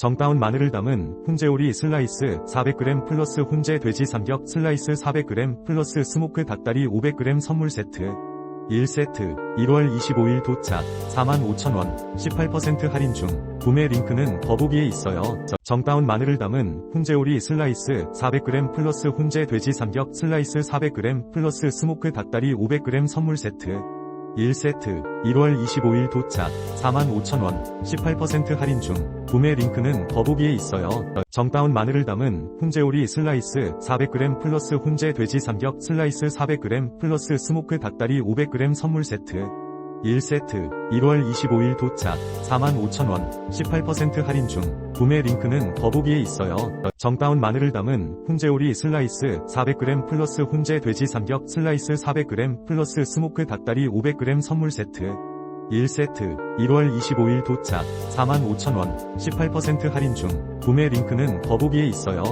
정다운 마늘을 담은 훈제오리 슬라이스 400g 플러스 훈제 돼지 삼겹 슬라이스 400g 플러스 스모크 닭다리 500g 선물 세트. 1세트 1월 25일 도착. 45,000원 18% 할인 중. 구매 링크는 더보기에 있어요. 저- 정다운 마늘을 담은 훈제오리 슬라이스 400g 플러스 훈제 돼지 삼겹 슬라이스 400g 플러스 스모크 닭다리 500g 선물 세트. 1세트 1월 25일 도착. 45,000원 18% 할인 중 구매 링크는 더보기에 있어요. 정다운 마늘을 담은 훈제오리 슬라이스 400g 플러스 훈제 돼지 삼겹 슬라이스 400g 플러스 스모크 닭다리 500g 선물 세트. 1세트. 1월 25일 도착. 45,000원. 18% 할인 중. 구매 링크는 더보기에 있어요. 정다운 마늘을 담은 훈제오리 슬라이스 400g 플러스 훈제 돼지 삼겹 슬라이스 400g 플러스 스모크 닭다리 500g 선물 세트 1세트 1월 25일 도착 45,000원 18% 할인 중 구매 링크는 더보기에 있어요.